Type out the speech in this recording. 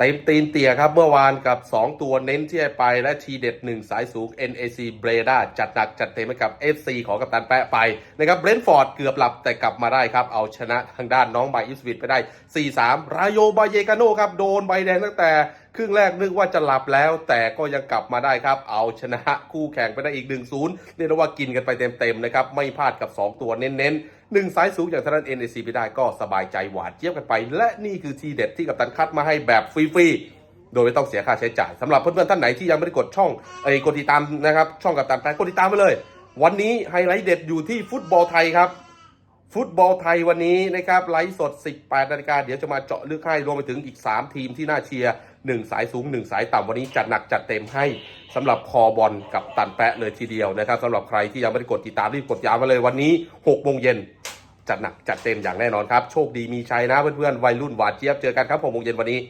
เต็มตีนเตียครับเมื่อวานกับ 2 ตัวเน้นที่ไปและทีเด็ด 1 สายสูง NAC เบรดาจัดหนักจัดเต็มให้กับ FC ของกัปตันแปะไปนะครับเบรนท์ฟอร์ดเกือบหลับแต่กลับมาได้ครับ เอาชนะทางด้านน้องไบอิสวิตไปได้ 4-3 รายโยบายเยกาโนครับ โดนใบแดงตั้งแต่ ครึ่งแรกนึกว่าจะหลับแล้ว แต่ก็ยังกลับมาได้ครับ เอาชนะคู่แข่งไปได้อีก 1-0เรียกว่ากินกันไปเต็มๆนะครับ ไม่พลาดกับ 2 ตัวเน้นๆหนึ่งสายสูงอย่างทางด้าน NAC ไปได้ก็สบายใจหวานเจี๊ยบกันไป และนี่คือทีเด็ดที่กัปตันคัดมาให้แบบฟรีๆ โดยไม่ต้องเสียค่าใช้จ่ายสำหรับเพื่อนๆท่านไหนที่ยังไม่ได้กดช่องไอ้กดติดตามนะครับ ช่องกับตันแปลกดติดตามไปเลย วันนี้ไฮไลท์เด็ดอยู่ที่ฟุตบอลไทยครับ ฟุตบอลไทยวันนี้นะครับไลฟ์สด 18นาฬิกาเดี๋ยวจะมาเจาะลึกให้รวมไปถึงอีก 3 ทีมที่น่าเชียร์ 1 สายสูง 1 สายต่ำวันนี้จัดหนักจัดเต็มให้สำหรับคอบอลกับตันแปะเลยทีเดียวนะครับสำหรับใครที่ยังไม่ได้กดติดตามรีบกดยาวมาเลยวันนี้6โมงเย็นจัดหนักจัดเต็มอย่างแน่นอนครับ โชคดีมีชัยนะเพื่อนๆวัยรุ่นหวาดเจี๊ยบเจอกันครับ6โมงเย็นวันนี้